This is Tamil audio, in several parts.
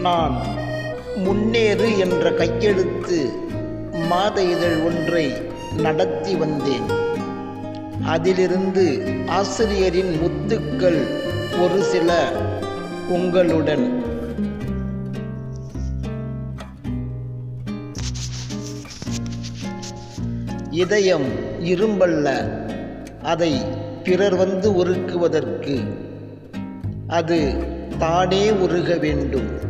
நான் முன்னேறு என்ற கையெழுத்து மாத இதழ் ஒன்றை நடத்தி வந்தேன். அதிலிருந்து ஆசிரியரின் முத்துக்கள் ஒரு சில உங்களுடன். இதயம் இரும்பல்ல அதை பிறர் வந்து உருக்குவதற்கு அது தானே உருக வேண்டும்.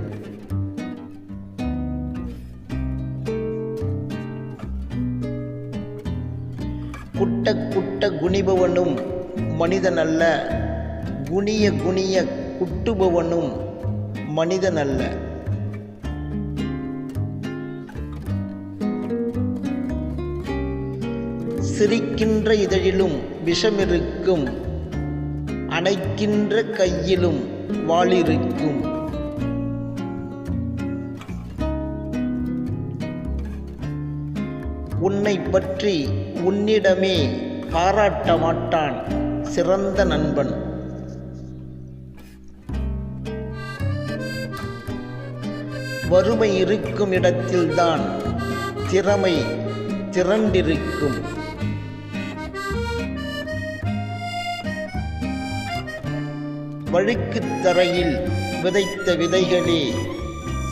குட்ட குட்ட குனிபவனும் மனிதனல்ல குனிய குனிய குட்டுபவனும் மனிதனல்ல. சிரிக்கின்ற இதழிலும் விஷமிருக்கும் அணைக்கின்ற கையிலும் வாளிருக்கும். உன்னை பற்றி உன்னிடமே பாராட்ட மாட்டான் சிறந்த நண்பன். வறுமை இருக்கும் இடத்தில்தான் திறமை திரண்டிருக்கும். வழுக்குத் தரையில் விதைத்த விதைகளே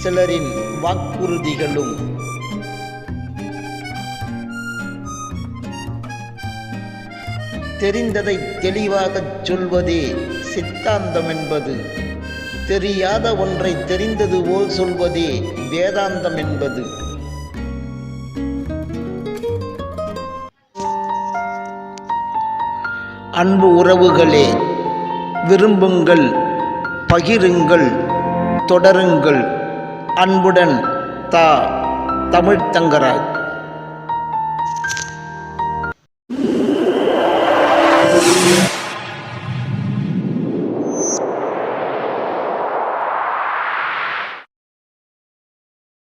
சிலரின் வாக்குறுதிகளும். தெரிந்ததை தெளிவாகச் சொல்வதே சித்தாந்தம் என்பது. தெரியாத ஒன்றை தெரிந்தது போல் சொல்வதே வேதாந்தம் என்பது. அன்பு உறவுகளே விரும்புங்கள் பகிருங்கள் தொடருங்கள். அன்புடன் தா தமிழ்த்தங்கராஜ்